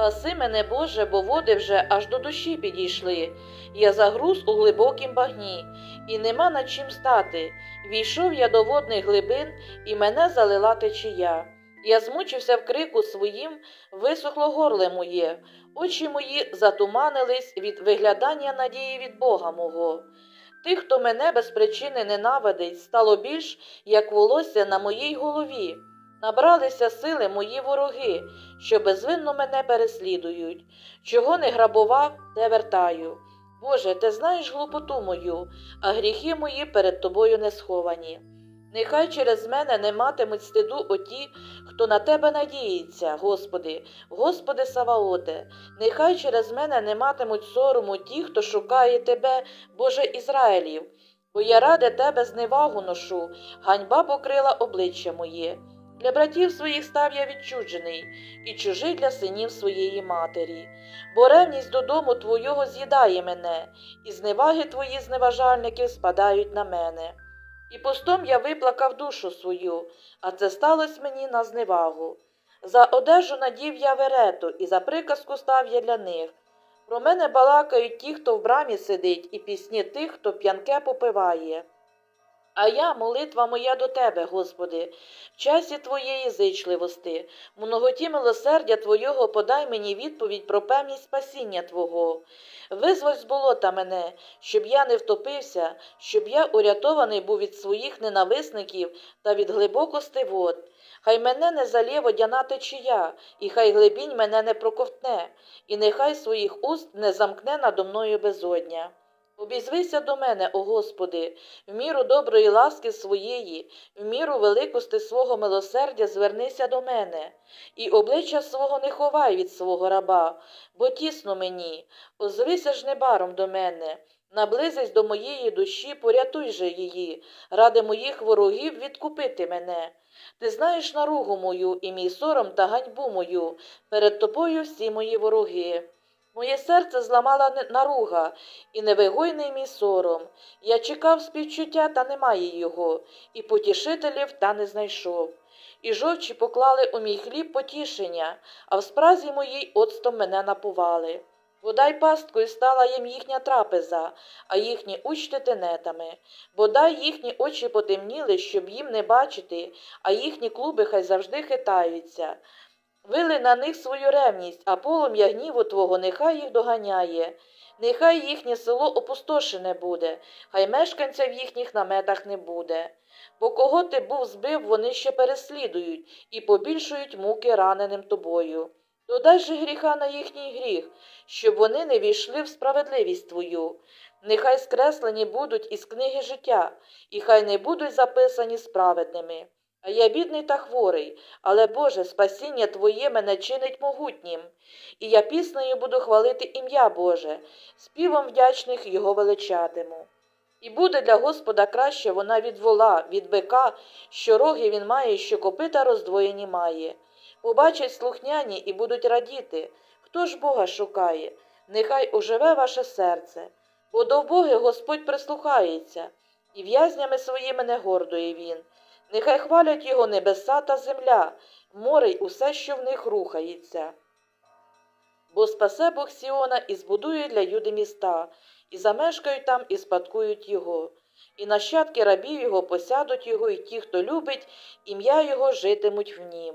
Спаси мене, Боже, бо води вже аж до душі підійшли. Я загруз у глибокім багні, і нема над чим стати. Війшов я до водних глибин, і мене залила течія. Я змучився в крику своїм, висохло горле моє, очі мої затуманились від виглядання надії від Бога мого. Тих, хто мене без причини ненавидить, стало більш, як волосся на моїй голові. Набралися сили мої вороги, що безвинно мене переслідують. Чого не грабував, те вертаю. Боже, ти знаєш глупоту мою, а гріхи мої перед тобою не сховані. Нехай через мене не матимуть стиду оті, хто на тебе надіється, Господи, Господи Саваоте, нехай через мене не матимуть сорому ті, хто шукає Тебе, Боже Ізраїлів, бо я ради Тебе зневагу ношу, ганьба покрила обличчя моє. Для братів своїх став я відчуджений, і чужий для синів своєї матері, бо ревність додому Твого з'їдає мене, і зневаги Твої зневажальники спадають на мене. І постом я виплакав душу свою, а це сталося мені на зневагу. За одежу надів я верету, і за приказку став я для них. Про мене балакають ті, хто в брамі сидить, і пісні тих, хто п'янке попиває. А я, молитва моя до тебе, Господи, в часі Твоєї зичливости, многоті милосердя Твого подай мені відповідь про певність спасіння Твого. Визволь з болота мене, щоб я не втопився, щоб я урятований був від своїх ненависників та від глибокости вод. Хай мене не залє водяна течія, і хай глибінь мене не проковтне, і нехай своїх уст не замкне надо мною безодня. Обізвися до мене, о Господи, в міру доброї ласки своєї, в міру великости свого милосердя звернися до мене, і обличчя свого не ховай від свого раба, бо тісно мені, озвися ж небаром до мене, наблизись до моєї душі, порятуй же її, ради моїх ворогів відкупити мене. Ти знаєш наругу мою і мій сором та ганьбу мою, перед тобою всі мої вороги. Моє серце зламала наруга і невигойний мій сором. Я чекав співчуття, та немає його, і потішителів та не знайшов. І жовчі поклали у мій хліб потішення, а в спразі моїй оцтом мене напували. Бодай пасткою стала їм їхня трапеза, а їхні учти тенетами. Бодай їхні очі потемніли, щоб їм не бачити, а їхні клуби хай завжди хитаються. Вили на них свою ревність, а полум'я гніву твого нехай їх доганяє. Нехай їхнє село опустошене буде, хай мешканця в їхніх наметах не буде. Бо кого ти був збив, вони ще переслідують і побільшують муки раненим тобою. Додай же гріха на їхній гріх, щоб вони не війшли в справедливість твою. Нехай скреслені будуть із книги життя, і хай не будуть записані справедними. Я бідний та хворий, але Боже, спасіння Твоє мене чинить могутнім, і я піснею буду хвалити ім'я Боже, співом вдячних Його величатиму. І буде для Господа краще вона від вола, від бика, що роги він має, що копита роздвоєні має. Побачать слухняні і будуть радіти. Хто ж Бога шукає? Нехай оживе ваше серце, бо до вбоги Господь прислухається, і в'язнями своїми не гордує він. Нехай хвалять його небеса та земля, море й усе, що в них рухається. Бо спасе Бог Сіона і збудує для Юди міста, і замешкають там, і спадкують його. І нащадки рабів його посядуть його, і ті, хто любить, ім'я його житимуть в нім.